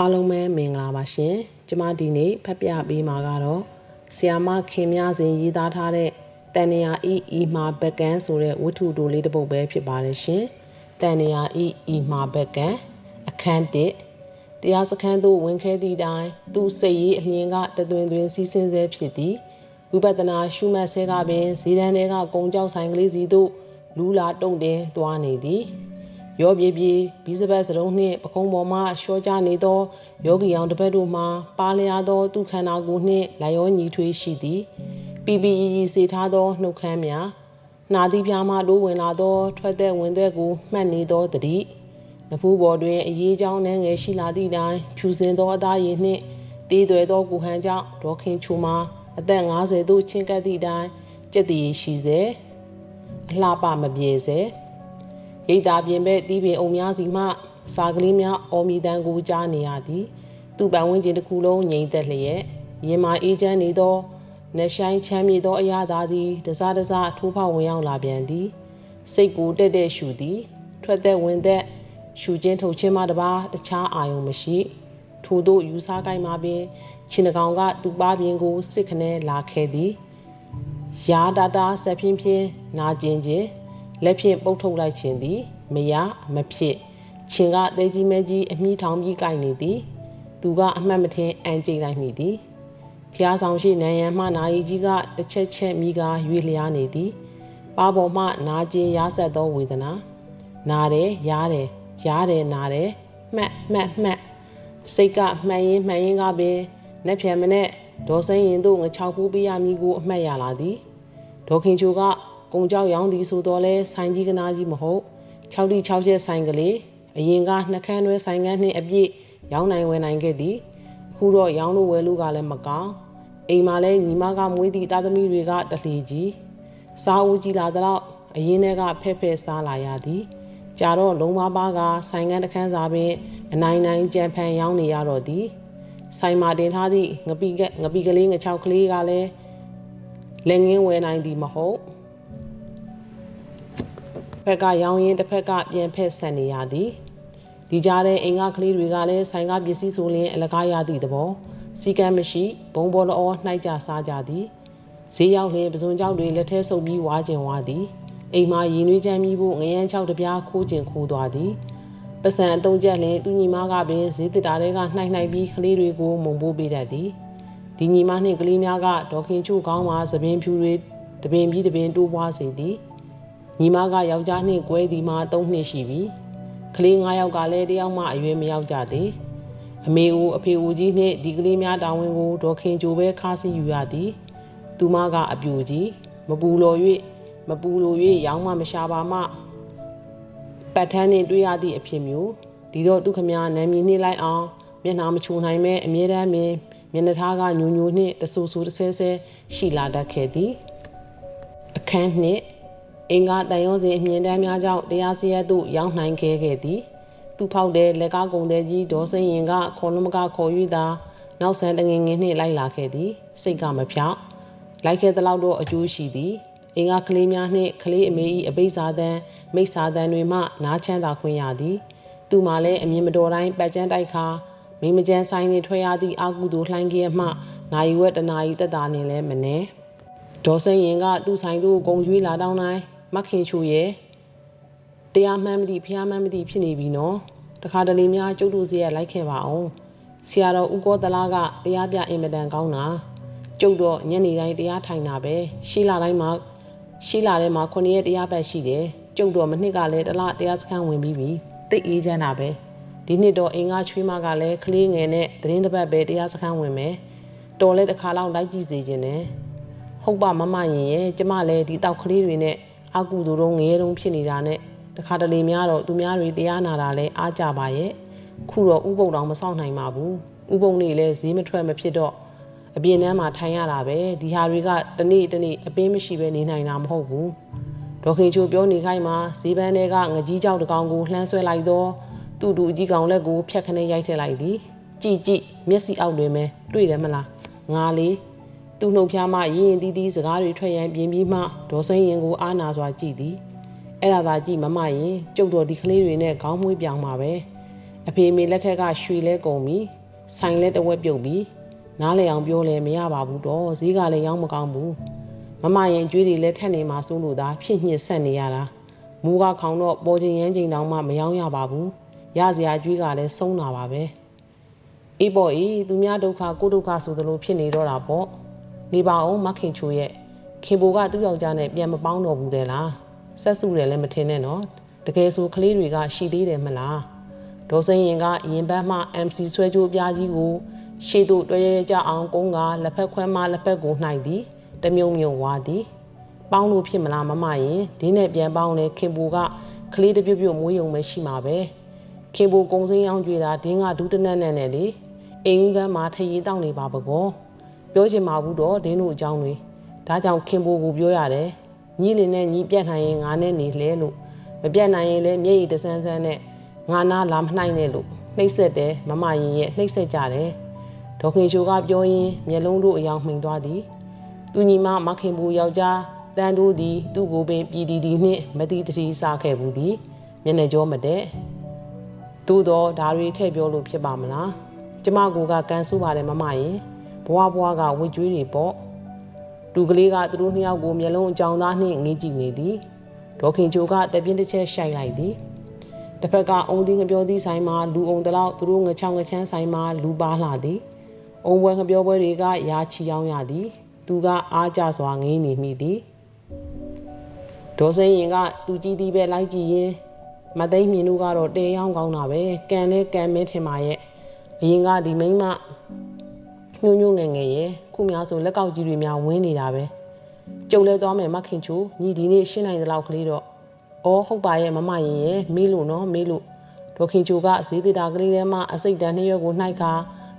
အားလုံးပဲမင်္ဂလာပါရှင်ကျမဒီနေ့ဖတ်ပြပေးမှာကတော့ဆီယာမခင်များစဉ်ရေးသားထားတဲ့တန်နေယာဤဤမှာဘက်ကန်းဆိုတဲ့ဝတ္ထုတိုလေးတစ်ပုဒ်ပဲဖြစ်ပါတယ်ရှင်တန်နေယာဤဤမှာဘက်ကန်းအခန်း1တရားစခန်းသို့ဝင်ခဲသည့်တိုင်သူစိတ်ရေးအလျင်ကတသွင်သွင်စီးဆင်းဆဲဖြစ်သည်ဝိပဿနာရှုမှတ်ဆဲကပင်ဇေဒန်တွေကကုံကြောက်ဆိုင်ကလေးစီသို့လူလာတုံတင်သွားနေသည် ရောပြေပြေဘီစပတ်စရုံးနှင့်ပခုံးပေါ်မှရှော့ချနေသောယောဂီအောင်တစ်ပတ်တို့မှပါလျာသောသူခန္ဓာကိုယ်နှင့်လာရောညီထွေးရှိသည်ပီပီရီရီစေထားသောနှုတ်ခမ်းများနာသီပြားမှတိုးဝင်လာသော ထွက်သက်ဝင်သက်ကိုမှတ်နေသောတတိနဖူးပေါ်တွင်အရေးကြောင်းနှဲငယ်ရှိလာသည့်တိုင်ဖြူစင်သောအသားရည်နှင့်တေးသွဲသောကိုဟန်ကြောင့်ဒေါခင်ချူမှာအသက်50သို့ချင်းကပ်သည့်တိုင်ကြက်တည်ရှိစေအလှပမပြေစေ ရိတ်တာပြင်ဘက်တီးပင်အုံများစီမှစာကလေးများအော်မီတန်ကိုကြားနေရသည်သူ့ပန်ဝန်းကျင်တစ်ခုလုံးငြိမ်သက်လျက်ရင်မာအေးချမ်းနေသောနှဆိုင်ချမ်းမြေသောအရာသာသည်တစားတစားထိုးဖောက်ဝင်ရောက်လာပြန်သည်စိတ်ကိုတက်တက်ရှူသည်ထွက်သက်ဝင်သက်ရှူချင်းထုတ်ချင်းမှတပါတခြားအာယုံမရှိထို့သောယူဆကိုင်းမှာပင်ချင်းတကောင်ကသူ့ပါပြင်ကိုစစ်ခနဲလာခဲ့သည်ရာတာတာဆက်ဖြင်းဖြင်းနာကျင်ခြင်း လက်ဖြင့်ပုတ်ထုတ်လိုက်ခြင်းသည်မရမဖြစ်ချင်းကတဲကြီးမဲကြီးအမိထောင်ပြီးကြိုက်နေသည်သူကအမှတ်မထင်အန်ကျိတ်လိုက်မိသည်ဖျားဆောင်ရှိနံရံမှနာရီကြီးကတစ်ချက်ချက်မိကရွေလျားနေသည်ပါပေါ်မှနာကျင်ရားဆက်သောဝေဒနာနာတယ်ရားတယ်ရားတယ်နာတယ်မှတ်မှတ်မှတ်စိတ်ကမှန်ရင်မှန်ရင်ကပင်လက်ဖြံမနဲ့ဒေါ်စိန်ရင်တို့ငချောက်ဖူးပေးရမည်ကိုအမှတ်ရလာသည်ဒေါခင်ချိုက ကုံကြောက်ရောင်းသည်ဆိုတော့လဲဆိုင်ကြီးကနာကြီးမဟုတ်6တိ6ချက်ဆိုင်ကလေးအရင်ကနှခမ်းတွဲဆိုင်ကန်းနှင့်အပြည့်ရောင်းနိုင်ဝယ်နိုင်ခဲ့သည်အခုတော့ရောင်းလို့ဝယ်လို့ကလည်းမကောင်းအိမ်မှာလဲညီမကမွေးသည့်တာသမီတွေကတလှီကြီးစားဦးကြီးလာတော့အရင်ထဲကဖဲ့ဖဲ့စားလာရသည်ကြာတော့လုံးမပါကဆိုင်ကန်းတခန်းစာပင်အနိုင်နိုင်ကြံဖန်ရောင်းနေရတော့သည်ဆိုင်မှာတင်ထားသည့်ငပိကငပိကလေးငချောက်ကလေးကလည်းလက်ငင်းဝယ်နိုင်သည်မဟုတ် ဖက်ကရောင်းရင်တစ်ဖက်ကပြန်ဖက်ဆန်နေရသည်ဒီကြားထဲအိမ်ကကလေးတွေကလည်းဆိုင်ကပစ္စည်းဆိုရင်အလကားရသည့်သဘောစီကံမရှိဘုံဘောလောနှိုက်ကြစားကြသည်ဈေးရောက်လျင်ပစုံကြောက်တွေလက်ထဲဆုပ်ပြီးဝါကျင်ဝါသည်အိမ်မှာရည်နွေးချမ်းပြီးဖို့ငရမ်းချောက်တပြားခိုးကျင်ခိုးသွားသည်ပစံအတုံးချက်လင်သူညီမကပင်ဈေးတစ်တာတွေကနှိုက်နှိုက်ပြီးကလေးတွေကိုမုံပိုးပေးတတ်သည်ဒီညီမနှင့်ကလေးများကဒေါခင်ချိုကောင်းမှာသပင်ဖြူတွေတပင်ပြီးတပင်တိုးပွားစေသည် ညီမကယောက်ျားနှင့်ကွဲသည်မှာ၃နှစ်ရှိပြီကလေး၅ယောက်ကလည်းတယောက်မှအရွယ်မရောက်ကြသေးအမေဦးအဖေဦးကြီးနှင့်ဒီကလေးများတာဝန်ကိုဒေါခင်ကြိုပဲခါစီယူရသည်သူမကအပြူကြီးမပူလော်၍မပူလို၍ရောင်းမှမရှာပါမှပတ်ထန်းနှင့်တွေ့ရသည့်အဖြစ်မျိုးဒီတော့သူခမနာမည်နှိမ့်လိုက်အောင်မျက်နှာမချိုနိုင်မဲအမြဲတမ်းပင်မျက်နှာထားကညူညူနှင့်တဆူဆူတဆဲဆဲရှိလာတတ်ခဲ့သည်အခန်းနှင့် အင်္ဂါတန်ရုံးစဉ်အမြင့်တမ်းများကြောင့်တရားစီရင်သို့ရောက်နိုင်ခဲ့ခဲ့သည်သူဖောက်တဲ့လက်ကားကုံတဲ့ကြီးဒေါ်စိန်ရင်ကခေါ်လုံးမကခေါ်ယူသာနောက်ဆန်တငငင်းနှင့်လိုက်လာခဲ့သည်စိတ်ကမဖြောက်လိုက်ခဲ့သလောက်တော့အကျိုးရှိသည်အင်္ဂါကလေးများနှင့်ကလေးအမေ၏အဘိဇာသံမိစ္ဆာသံတွေမှနားချမ်းသာခွင့်ရသည်သူမှလည်းအမြင်မတော်တိုင်းပတ်ကျန်းတိုက်ခါမိမကျန်းဆိုင်နှင့်ထွက်ရသည့်အာကုသိုလ်လှိုင်းကြီးမှနိုင်ဝက်တနာရီတက်တာနှင့်လည်းမနှဲဒေါ်စိန်ရင်ကသူ့ဆိုင်သို့ဂုံရွေးလာတောင်းတိုင်း မခင်ချိုရဲ့တရားမှန်းမသိဖျားမှန်းမသိဖြစ်နေပြီနော်တခါတလေများကျုပ်တို့စီရလိုက်ခဲ့ပါအောင်ဆရာတော်ဦးကောသလားကတရားပြအင်မတန်ကောင်းတာကျုပ်တော့ညနေတိုင်းတရားထိုင်တာပဲရှိလာတိုင်းမှာရှိလာတဲ့မှာခုနှစ်ရက်တရားပတ်ရှိတယ်ကျုပ်တော့မနှစ်ကလည်းတလားတရားစခန်းဝင်ပြီးပြီတိတ်အေးချမ်းတာပဲဒီနှစ်တော့အင်္ဂါချွေးမကလည်းကလေးငယ်နဲ့သတင်းတစ်ပတ်ပဲတရားစခန်းဝင်မယ်တော်လဲတစ်ခါလောက်လိုက်ကြည့်စေခြင်းနဲ့ဟုတ်ပါမမရင်ရဲ့ကျမလည်းဒီတောက်ကလေးတွေနဲ့ အကူသူတို့ငရဲတုံးဖြစ်နေတာနဲ့တခါတလေများတော့သူများတွေတရားနာတာလဲအားကြပါရဲ့ခုတော့ဥပုံတော်မဆောင်နိုင်ပါဘူးဥပုံနေလဲဈေးမထွက်မဖြစ်တော့အပြင်ထဲမှာထိုင်ရတာပဲဒီဟာတွေကတနေ့တနေ့အပင်းမရှိပဲနေနိုင်တာမဟုတ်ဘူးဒေါခင်ချိုပြောနေခိုင်းမှာဈေးပန်းတွေကငကြီးကြောက်တကောင်ကိုလှမ်းဆွဲလိုက်တော့သူ့တူအကြီးကောင်လက်ကိုဖြတ်ခနဲ့ရိုက်ထည့်လိုက်သည်ကြည်ကြည်မျက်စိအောက်တွင်ပဲတွေ့တယ်မလားငါလေး သူ့နှုတ်ဖျားမှရင်းရင်တီးတီးစကားတွေထွက်ရန်ပြင်းပြီးမှဒေါ်စိန်ရင်ကိုအားနာစွာကြည့်သည်အဲ့ဒါသာကြည့်မမရင်ကျုပ်တော်ဒီကလေးတွေနဲ့ခေါင်းမွေးပြောင်မှာပဲအဖေမေလက်ထက်ကရွှေလဲကုန်ပြီဆိုင်လဲတဝက်ပြုတ်ပြီနားလေအောင်ပြောလဲမရပါဘူးတော့ဈေးကလည်းရောင်းမကောင်းဘူးမမရင်ကျွေးတွေလည်းထက်နေမှာစိုးလို့သာဖြစ်ညှစ်ဆက်နေရတာမူကခေါင်းတော့ပေါ်ချင်းရမ်းချင်းတောင်မှမယောင်းရပါဘူးရစရာကျွေးကလည်းဆုံးတာပါပဲအေးပေါ့အေးသူများဒုက္ခကိုဒုက္ခဆိုသလိုဖြစ်နေတော့တာပေါ့ နေပါအောင်မခင်ချိုရဲ့ခင်ဘူကသူ့ယောက်ျားနဲ့ပြန်မပေါင်းတော့ဘူးတဲ့လားဆက်စုတယ်လည်းမထင်နဲ့နော်တကယ်ဆိုကလေးတွေကရှိသေးတယ်မလားဒေါ်စိန်ရင်ကရင်ဘတ်မှ MC ဆွဲကြိုးပြားကြီးကိုရှေ့သို့တွဲရကြအောင်ကုန်းကလက်ဖက်ခွဲမှလက်ဖက်ကိုနှိုက်သည်တမြုံမြုံဝါသည်ပေါင်းလို့ဖြစ်မလားမမရင်ဒီနဲ့ပြန်ပေါင်းလဲခင်ဘူကကလေးတပြုတ်ပြုတ်မွေးယုံပဲရှိမှာပဲခင်ဘူကုံစင်းအောင်ကြွေတာဒင်းကဒူးတနက်နဲ့နဲ့လေအိမ်ကန်းမှာထရီတောက်နေပါပကော ပြောချင်မှာဘူးတော့ဒင်းတို့အကြောင်းတွေဒါကြောင့်ခင်ဘူကိုပြောရတယ်ညီလေးနဲ့ညီပြတ်နိုင်ရင်ငါနဲ့နေလဲလို့မပြတ်နိုင်ရင်လည်းမျက်ရည်တဆန်းဆန်းနဲ့ငါနာလာမနှိုက်နဲ့လို့နှိပ်ဆက်တယ်မမရင်ရဲ့နှိပ်ဆက်ကြတယ်ဒေါခင်ချိုကပြောရင်းမျက်လုံးတို့အယောင်မှိန်သွားသည်သူညီမမခင်ဘူးယောက်ျားတန်တို့သည်သူ့ကိုပင်ပြည်တီတီနှင့်မတိတတိစားခဲ့ဘူးသည်မျက်နှာကြောမတဲ့သို့တော့ဒါတွေထည့်ပြောလို့ဖြစ်ပါမလားကျမကိုကကန်ဆူပါတယ်မမရင် ဘွားဘွားကဝစ်ကြွေးတွေပေါ့လူကလေးကသူတို့နှစ်ယောက်ကိုမျက်လုံးအကြောင်သားနှင့်ငေးကြည့်နေသည်ဒေါခင်ချိုကတပြင်းတစ်ချက်ရှိုက်လိုက်သည်တစ်ဖက်ကအုံသီးငပြောသီးဆိုင်မှာလူအုံတလောက်သူတို့ငချောင်းငချမ်းဆိုင်မှာလူပါလာသည်အုံပွဲငပြောပွဲတွေကရာချီအောင်ရသည်သူကအားကြစွာငေးနေမိသည်ဒေါ်စိန်ရင်ကသူကြည့်သည်ပဲလိုက်ကြည့်ရင်မသိမ့်မြင်တို့ကတော့တဲရောင်းကောင်းတာပဲကံလဲကံမင်းထင်ပါရဲ့အရင်ကဒီမိန်းမ ညှို့ညှို့ငယ်ငယ်ရဲ့ခုများဆိုလက်ကောက်ကြီးတွေများဝင်းနေတာပဲကြုံလဲသွားမယ်မခင်ချိုညီဒီနေ့ရှင်းနိုင်တဲ့လောက်ကလေးတော့အော်ဟုတ်ပါရဲ့မမရင်ရဲ့မေးလို့နော်မေးလို့ဒေါခင်ချိုကဈေးသေးတာကလေးထဲမှာအစိတ်တန်နှစ်ရွက်ကိုနှိုက်ခါ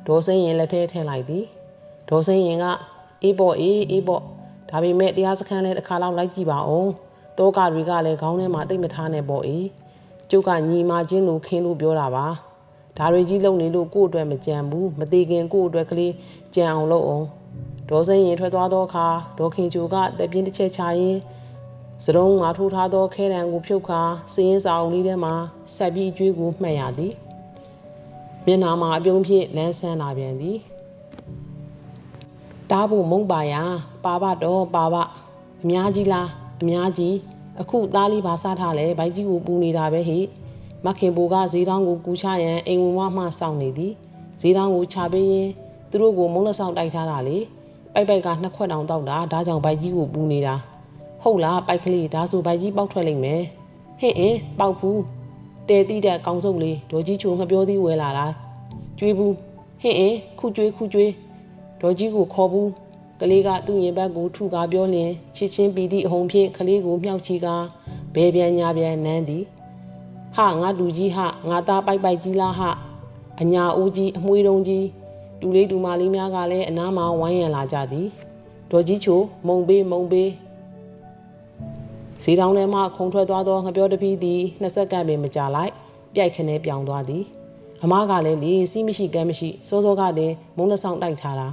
ဒေါ်စိန်ရင်လက်ထဲထည့်လိုက်သည်ဒေါ်စိန်ရင်ကအေးပေါ့အေးအေးပေါ့ဒါပေမဲ့တရားစခန်းလဲတစ်ခါလောက်လိုက်ကြည့်ပါအောင်တောကတွေကလည်းခေါင်းထဲမှာတိတ်မထားနဲ့ပေါ့အေးကျုပ်ကညီမချင်းလိုခင်းလို့ပြောတာပါ ဒါတွေကြီးလုံနေလို့ကို့အတွက်မကြံဘူးမသေးခင်ကို့အတွက်ကလေးကြံအောင်လုပ်အောင်ဒေါ်စိန်ရင်ထွက်သွားသောအခါဒေါ်ခင်ချိုကတက်ပြင်းတစ်ချက်ချရင်းစရုံးငါထိုးထားသောခဲတံကိုဖြုတ်ခါစင်းရင်စာအုံလေးထဲမှာဆက်ပြီးကျွေးကိုမှတ်ရသည်မျက်နာမှာအပြုံးဖြင့်လန်းဆန်းလာပြန်သည်တားဖို့မုံပါရပါပတော့ပါပအများကြီးလားအများကြီးအခုသားလေးပါစားထားလဲဘိုက်ကြီးကိုပူနေတာပဲဟိ မခင်ဘိုကဈေးတောင်းကိုကူချရန်အိမ်ဝင်မမှစောင့်နေသည်ဈေးတောင်းကိုချပေးရင်သူတို့ကိုမုံလက်ဆောင်တိုက်ထားတာလေပိုက်ပိုက်ကနှစ်ခွက်တောင်တောက်တာဒါကြောင့်ဘိုက်ကြီးကိုပူနေတာဟုတ်လားပိုက်ကလေးဒါဆိုဘိုက်ကြီးပေါက်ထွက်လိမ့်မယ်ဟင့်အင်းပေါက်ဘူးတဲတိတဲ့ကောင်းစုပ်လေးဒေါ်ကြီးချိုငပြောသေးဝဲလာတာကျွေးဘူးဟင့်အင်းခုကျွေးခုကျွေးဒေါ်ကြီးကိုခေါ်ဘူးကလေးကသူ့ရင်ဘက်ကိုထုကားပြောလင်ချစ်ချင်းပီတိအဟုန်ဖြင့်ကလေးကိုမြှောက်ချီကာဘဲပြန်ညာပြန်နန်းသည် ဟာငါလူကြီးဟာငါသားပိုက်ပိုက်ကြီးလားဟာအညာအိုးကြီးအမွှေးတုံးကြီးတူလေးတူမလေးများကလည်းအနားမှာဝိုင်းရံလာကြသည်ဒေါ်ကြီးချိုမုံပေးမုံပေးဈေးတောင်းထဲမှခုံထွက်သွားသောငပြောတပီးသည်နှစ်ဆက်ကပ်ပင်မကြလိုက်ပြိုက်ခနဲပြောင်သွားသည်အမကလည်းလေစီးမရှိကမ်းမရှိစောစောကတည်းမုံနှဆောင်တိုက်ထားတာ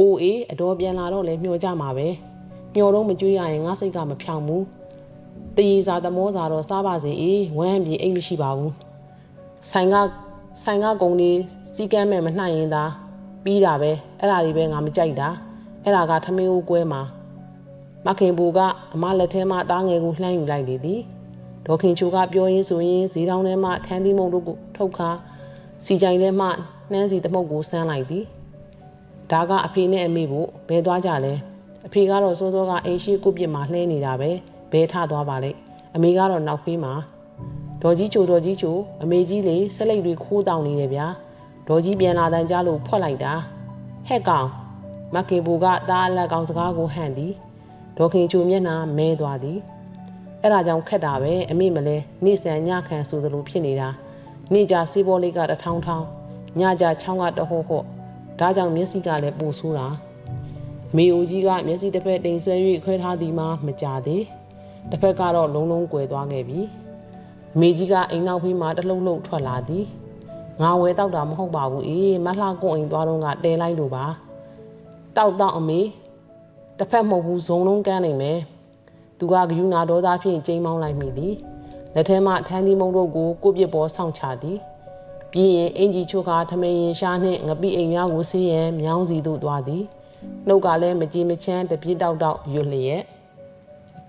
အိုးအေးအတော်ပြန်လာတော့လဲမျောကြမှာပဲမျောတော့မကြွေးရရင်ငါစိတ်ကမဖြောင်ဘူး တည်စာသမောစာတော့စားပါစေအေးဝမ်းပြေအိတ်မရှိပါဘူးဆိုင်ကဆိုင်ကကုံလေးစီကမ်းမဲ့မနှံ့ရင်သာပြီးတာပဲအဲ့ဒါတွေပဲငါမကြိုက်တာအဲ့ဒါကထမင်းဦးကွဲမှာမခင်ဘူကအမလက်ထဲမှသားငယ်ကိုလှမ်းယူလိုက်လေသည်ဒေါခင်ချိုကပြောရင်းဆိုရင်ဈေးတောင်းထဲမှထန်းသီးမုံတို့ကိုထုတ်ခါစီကြိုင်ထဲမှနှမ်းစီတမုတ်ကိုဆန်းလိုက်သည်ဒါကအဖေနဲ့အမေကိုဘဲသွားကြလဲအဖေကတော့စိုးစိုးကအိမ်ရှိကုပြစ်မှာလှဲနေတာပဲ ဘဲထသွားပါလေအမေကတော့နောက်ဖေးမှာဒေါ်ကြီးချိုဒေါ်ကြီးချိုအမေကြီးလေဆက်လိတ်တွေခိုးတောင်းနေတယ်ဗျာဒေါ်ကြီးပြန်လာတန်းကြလို့ဖွက်လိုက်တာဟဲ့ကောင်မခင်ဘူကသားအလက်ကောင်စကားကိုဟန့်သည်ဒေါခင်ချိုမျက်နှာမဲသွားသည်အဲ့ဒါကြောင့်ခက်တာပဲအမိမလဲနေ့စံညခံဆိုသလိုဖြစ်နေတာနေ့ကြစေးဘောလေးကတထောင်းထောင်းညကြချောင်းကတဟော့ဟော့ဒါကြောင့်မျက်စိကလည်းပိုဆိုးတာမေအိုကြီးကမျက်စိတစ်ဖက်တိမ်ဆွဲ၍ခွဲထားသည်မှမကြသေး တစ်ဖက်ကတော့လုံးလုံးကွယ်သွားခဲ့ပြီအမေကြီးကအိမ်နောက်ဖေးမှတလှုပ်လှုပ်ထွက်လာသည်ငါဝဲတောက်တာမဟုတ်ပါဘူးအေးမလှကွန်အိမ်သွားတော့ကတဲလိုက်လို့ပါတောက်တော့အမေတစ်ဖက်မဟုတ်ဘူးဇုံလုံးကန်းနိုင်မယ်သူကဂယုနာဒေါသဖြင့်ကျိမ်းမောင်းလိုက်မိသည်လက်ထဲမှထန်းသီးမုံတို့ကိုကိုပြစ်ပေါ်ဆောင်းချသည်ပြီးရင်အင်ကြီးချိုခါထမင်းရင်ရှားနှင့်ငပိအိမ်များကိုဆေးရန်မြောင်းစီသို့သွားသည်နှုတ်ကလည်းမကြည်မချမ်းတပြစ်တောက်တောက်ရွလျက်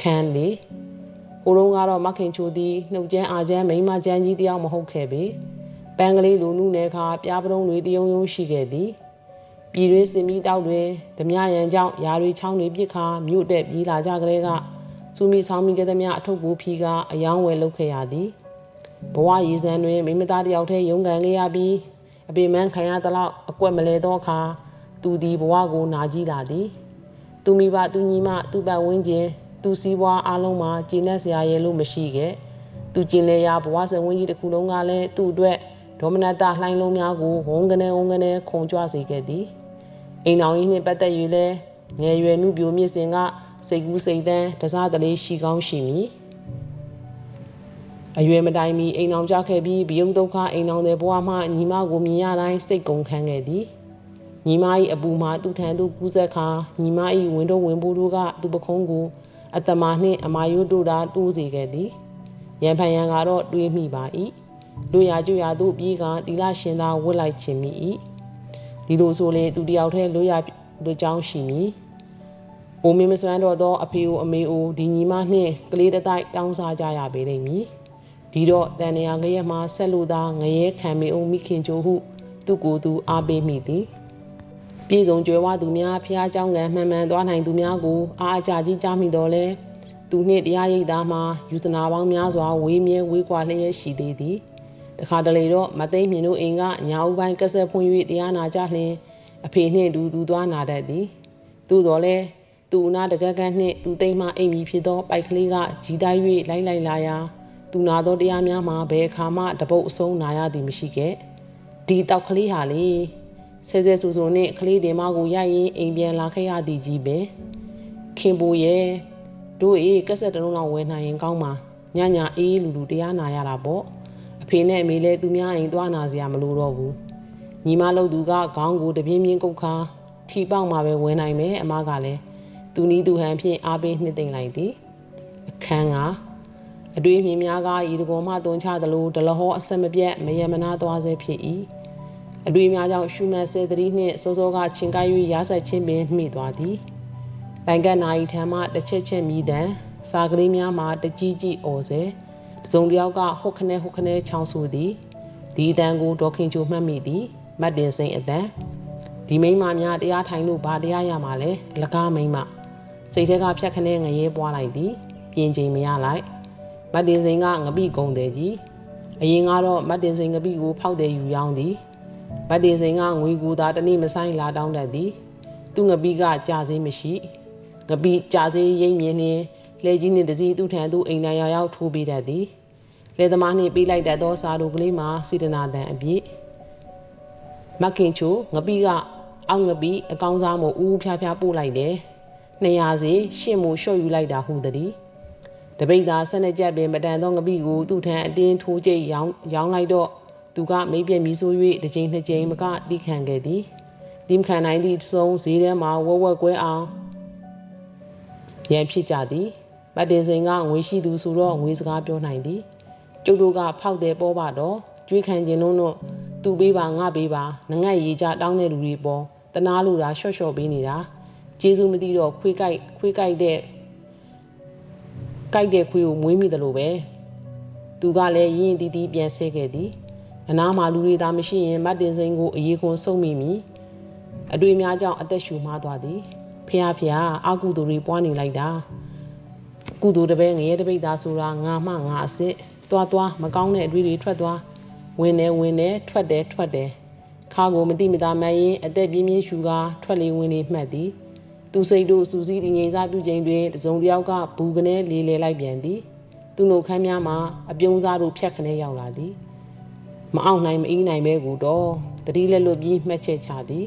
ခန်းလေဟိုတုန်းကတော့မခင်ချိုသည်နှုတ်ကျန်းအာကျန်းမိမကျန်းကြီးတယောက်မဟုတ်ခဲ့ပေပန်းကလေးလူနုနယ်ခါပြားပတုံးတွေတယုံယုံရှိခဲ့သည်ပြည်တွင်းစင်မီတောက်တွင်ဓမြရန်ကြောင့်ယာတွေချောင်းတွေပြစ်ခါမြို့တက်ပြေးလာကြကလေးကစူမီဆောင်မီကတဲ့မြအထုပ်ကိုဖီကအယောင်းဝယ်လုပ်ခဲ့ရသည်ဘဝရည်စံတွင်မိမသားတယောက်တည်းရုန်းကန်ခဲ့ရပြီးအပေမန်းခံရသလောက်အကွက်မလဲသောအခါသူသည်ဘဝကိုနာကြည့်လာသည်သူမိဘသူညီမသူ့ပတ်ဝန်းကျင် သူစည်းဝါးအားလုံးမှာကျဉ်းစရာရဲလို့မရှိခဲ့သူကျင်လေရာဘဝစံဝန်းကြီးတစ်ခုလုံးကလည်းသူ့အတွက်ဒေါမနတလှိုင်းလုံးများကိုဝုန်းကနေဝုန်းကနေခုံကြွစေခဲ့သည်အိမ်တော်ကြီးနှင့်ပတ်သက်၍လဲငယ်ရွယ်မှုပြိုမြင့်စဉ်ကစိတ်ကူးစိတ်သန်းတစားတလေးရှိကောင်းရှိမည်အရွယ်မတိုင်မီအိမ်အောင်ကြခဲ့ပြီးဘယုံဒုက္ခအိမ်အောင်တဲ့ဘဝမှညီမကိုမြင်ရတိုင်းစိတ်ကုန်ခန်းခဲ့သည်ညီမ၏အပူမှာသူ့ထံသို့ကူးဆက်ခါညီမ၏ဝင်းတို့ဝင်ပိုးတို့ကသူ့ပခုံးကို အတမာနှင့်အမာယုတို့တာတိုးစေခဲ့သည်ရန်ဖန်ရန်ကတော့တွေးမိပါ၏လူရကျွရသို့ပြေးကတီလာရှင်သာဝတ်လိုက်ခြင်းမိ၏ဒီလိုဆိုရင်သူတယောက်တည်းလူရလူကြောင်းရှိမည်အိုမင်းမစွမ်းတော့သောအဖေအိုအမေအိုဒီညီမနှင့်ကလေးတတိုက်တောင်းစားကြရပေလိမ့်မည်ဒီတော့တန်နေရငရဲမှာဆက်လို့သာငရဲခံမေအောင်မိခင်ချိုဟုသူ့ကိုယ်သူအားပေးမိသည် ပြည်စုံကြွယ်ဝသူများဖះเจ้าငံမှန်မှန်သွားနိုင်သူများကိုအားအကြကြီးကြားမိတော်လဲသူနှင့်တရားရိပ်သားမှာယူဇနာပေါင်းများစွာဝေးမြဲဝေးကွာလျက်ရှိသေးသည်တခါတလေတော့မသိမ့်မြင်တို့အိမ်ကညာဦးပိုင်းကက်ဆက်ဖွင့်၍တရားနာကြလျင်အဖေနှင့်တူသူသွားနာတတ်သည်သို့တော်လဲသူနာတကက်ကန်းနှင့်သူတိမ်မှအိမ်မီဖြစ်သောပိုက်ကလေးကကြီးတိုင်း၍လိုက်လိုက်လာရာသူနာသောတရားများမှာဘယ်အခါမှတပုတ်အဆုံးနာရသည်မရှိခဲ့ဒီတောက်ကလေးဟာလေ ဆဲဆဲဆူဆူနဲ့ကလေးတင်မကိုရရင်အိမ်ပြန်လာခဲ့ရသည်ကြီးပဲခင်ပိုရဲ့တို့အေးကက်ဆက်တလုံးလောက်ဝယ်နိုင်ရင်ကောင်းပါညညအေးလူလူတရားနာရတာပေါ့အဖေနဲ့အမေလည်းသူများအိမ်သွားနာစရာမလိုတော့ဘူးညီမလို့သူကခေါင်းကိုတပြင်းပြင်းကုတ်ခါထီပေါက်မှာပဲဝင်နိုင်မယ်အမကလည်းသူနီးသူဟန်ဖြင့်အားပေးနှစ်သိမ့်လိုက်သည်အခန်းကအတွေ့အမြင်များကဤတကွန်မှတွန်ချသလိုဒလဟောအဆက်မပြတ်မယမနာသွားစေဖြစ်၏ အတွေ့များကြောင့်ရှုမတ်စေတရီနှင့်စောစောကချင်းကိုက်၍ရာဆက်ချင်းပင်မိသွားသည်တိုင်ကနာဤထံမှတစ်ချက်ချက်မိတံစာကလေးများမှာတကြီးကြီးအော်စေတစုံတယောက်ကဟုတ်ခနဲဟုတ်ခနဲချောင်းဆူသည်ဒီအတန်ကိုဒေါခင်ချိုမှတ်မိသည်မတ်တင်စိန်အတန်ဒီမိန်းမများတရားထိုင်လို့ဘာတရားရမှာလဲလကားမိန်းမစိတ်ထဲကဖြတ်ခနဲငရဲပွားလိုက်သည်ပြင်ချိန်မရလိုက်မတ်တင်စိန်ကငပိကုံတယ်ကြီးအရင်ကတော့မတ်တင်စိန်ငပိကိုဖောက်တယ်ယူရောင်းသည် မတ်တင်စိန်ကငွေကူသာတနေ့မဆိုင်လာတောင်းတတ်သည်သူ့ငပိကကြာစေးမရှိငပိကြာစေးရိမ့်မြင်နေလဲကြီးနှင့်တစည်းသူ့ထံသို့အိမ်နိုင်ရောက်ထိုးပေးတတ်သည်လေသမားနှင့်ပေးလိုက်တတ်သောစာတို့ကလေးမှာစေတနာတန်အပြည့်မခင်ချိုငပိကအောက်ငပိအကောင်းစားမို့ဦးဖျားဖျားပို့လိုက်တယ်200စီရှင့်မို့လျှော့ယူလိုက်တာဟုသည်တပိတ်သာဆက်နေကြပင်မတန်သောငပိကိုသူ့ထံအတင်းထိုးကျိတ်ရောင်းရောင်းလိုက်တော့ သူကမိပြက်မီဆို၍တစ်ချိန်နှစ်ချိန်မကတိခံခဲ့သည်ဒီမခံနိုင်သည့်ဆုံးဈေးထဲမှာဝက်ဝက်ကွဲအောင်ရန်ဖြစ်ကြသည်မတ်တင်စိန်ကငွေရှိသူဆိုတော့ငွေစကားပြောနိုင်သည်ကျုပ်တို့ကဖောက်တယ်ပေါ်ပါတော့ကြွေးခံခြင်းလုံးတော့သူပေးပါငါပေးပါငငတ်ရေးကြတောင်းတဲ့လူတွေပေါ်တနာလူတာရှော့ရှော့ပေးနေတာကျေးဇူးမသိတော့ခွေးကြိုက်ခွေးကြိုက်တဲ့ကြိုက်တဲ့ခွေးကိုမွေးမိတယ်လို့ပဲသူကလည်းရင်းတီးတီးပြန်ဆဲခဲ့သည် အနားမှာလူတွေသာမရှိရင်မတ်တင်စိန်ကိုအေးခွန်ဆုံးမိမိအတွေ့များကြောင့်အသက်ရှူမှားသွားသည်ဖះဖះအာကုသူတွေပွားနေလိုက်တာကုသိုလ်တပည့်ငရဲတပိတ်သားဆိုတာငါမှငါအစ်စ်သွားသွားမကောင်းတဲ့အတွေ့တွေထွက်သွားဝင်တယ်ဝင်တယ်ထွက်တယ်ထွက်တယ်ခါကိုမတိမသားမှန်ရင်အသက်ပြင်းပြင်းရှူကားထွက်လေဝင်လေမှတ်သည်သူစိတ်တို့စူးစီးတည်ငြိမ်စားပြုချိန်တွင်တစုံတစ်ယောက်ကဘူးကနေလေးလေလိုက်ပြန်သည်သူ့နှုတ်ခမ်းများမှာအပြုံးစားတို့ဖြတ်ခနဲရောက်လာသည် မအောင်နိုင်မအီးနိုင်ပဲကိုတော့တတိလက်လွတ်ပြီးမှတ်ချက်ချသည်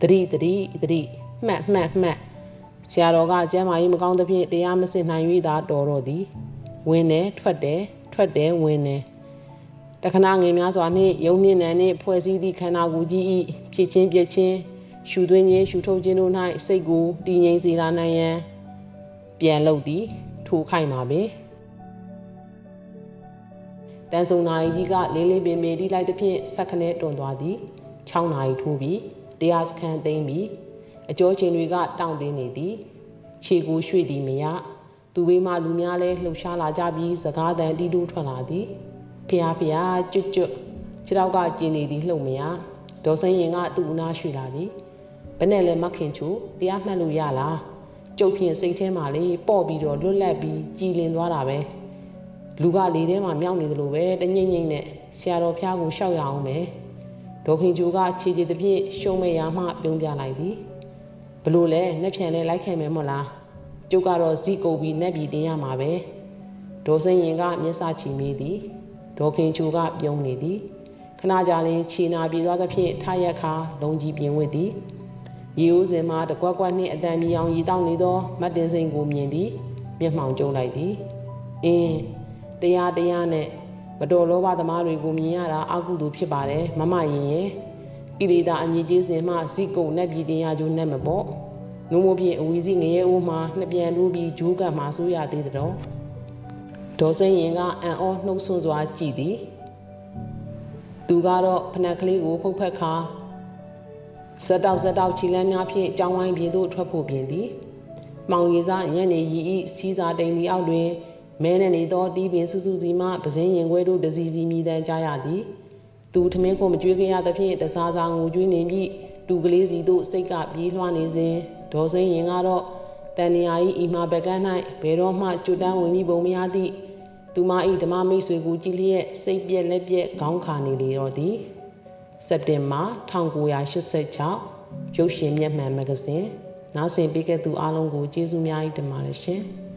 တတိတတိတတိမှတ်မှတ်မှတ်ဆရာတော်ကကျမ်းမာရေးမကောင်းသဖြင့်တရားမစစ်နိုင်၍သာတော်တော်သည်ဝင်တယ်ထွက်တယ်ထွက်တယ်ဝင်တယ်တခဏငယ်များစွာနှင့်ယုံနှင့်နံနှင့်ဖွဲ့စည်းသည့်ခန္ဓာကိုယ်ကြီး၏ဖြစ်ချင်းပြည့်ချင်းရှူသွင်းခြင်းရှူထုတ်ခြင်းတို့၌စိတ်ကိုတည်ငြိမ်စေလာနိုင်ရန်ပြန်လုပ်သည်ထိုခိုင်ပါပဲ တန်စုံနာရီကြီးကလေးလေးပင်ပင်တီးလိုက်သဖြင့်ဆက်ခနဲ့တွန်သွားသည်6နာရီထိုးပြီးတရားစခန်းသိမ်းပြီးအကျော်ချင်းတွေကတောင့်တင်းနေသည်ခြေကိုရွှေ့သည်မရသူဘေးမှလူများလဲလှုပ်ရှားလာကြပြီးစကားတန်တီးတူးထွက်လာသည်ဖျားဖျားကျွတ်ကျွတ်ခြေတော့ကကျင်နေသည်လှုပ်မရဒေါ်စင်းရင်ကသူ့အနာရွှေ့လာသည်ဘယ်နဲ့လဲမခင်ချိုတရားမှတ်လို့ရလားကျုပ်ဖြင့်စိတ်ထဲမှာလေပေါ့ပြီးတော့လွတ်လပ်ပြီးကြည်လင်သွားတာပဲ လူကလေထဲမှာမြောက်နေသလိုပဲတငိမ့်ငိမ့်နဲ့ဆရာတော်ဖျားကိုရှောက်ရအောင်ပဲဒေါခင်ချိုကခြေခြေတစ်ပြည့်ရှုံးမဲ့ရာမှပြုံးပြလိုက်သည်ဘလို့လဲနှက်ဖြန်နဲ့လိုက်ခဲ့မယ်မို့လားကျုပ်ကတော့ဇီကုတ်ပြီးနှက်ပြီးတင်ရမှာပဲဒေါ်စင်ရင်ကမျက်စာချီမိသည်ဒေါခင်ချိုကပြုံးနေသည်ခဏကြာလင်ခြေနာပြေသွားသဖြင့်ထရက်ခါလုံကြီးပြင်ဝစ်သည်ရေဦးစင်မှာတကွက်ကွက်နှင့်အတန်မြေအောင်ရီတောက်နေသောမတ်တင်စိန်ကိုမြင်သည်မျက်မှောင်ကျုံလိုက်သည်အင်း တရားတရားနဲ့မတော်လောဘသမားတွေကိုမြင်ရတာအကုသို့ဖြစ်ပါတယ်မမရင်ရဲ့ဣရိတာအညီကြီးစင်မှဇိကုံနဲ့ပြည်တင်ရကျိုးနဲ့မပေါ့ငုံမို့ဖြင့်အဝီစီငရဲဦးမှာနှစ်ပြန်လို့ပြီးဂျိုးကမှဆိုးရသေးတဲ့တော့ဒေါ်စိန်ရင်ကအံ့ဩနှုတ်ဆွစွာကြည်သည်သူကတော့ဖနက်ကလေးကိုဖုတ်ဖက်ခါဇက်တောက်ဇက်တောက်ခြိလန်းများဖြင့်ကြောင်းဝိုင်းပြင်သို့ထွက်ဖို့ပြင်သည်။မောင်ရီစားညနေရီဤစီးစာတိန်ဒီအောက်တွင် မဲနဲ့နေသောတီးပင်စုစုစီမှပစင်းရင်ခွဲတို့တစီစီမြည်တမ်းကြရသည်။သူထမင်းကိုမကြွေးခဲ့ရသဖြင့်တစားစားငိုကြွေးနေပြီးတူကလေးစီတို့စိတ်ကပြေးလွှားနေစဉ်ဒေါ်စိန်ရင်ကတော့တန်နီယာဤဤမှာဘကန်း၌ဘယ်တော့မှကျွတ်တန်းဝင်မိပုံမရသည့်သူမဤဓမ္မမိတ်ဆွေကိုကြည်လျက်စိတ်ပြက်လက်ပြက်ခေါင်းခါနေလေတော့သည်စက်တင်ဘာ1986ရုပ်ရှင်မျက်မှန်မဂ္ဂဇင်းနားဆင်ပေးခဲ့သူအားလုံးကိုကျေးဇူးများတင်ပါတယ်ရှင်။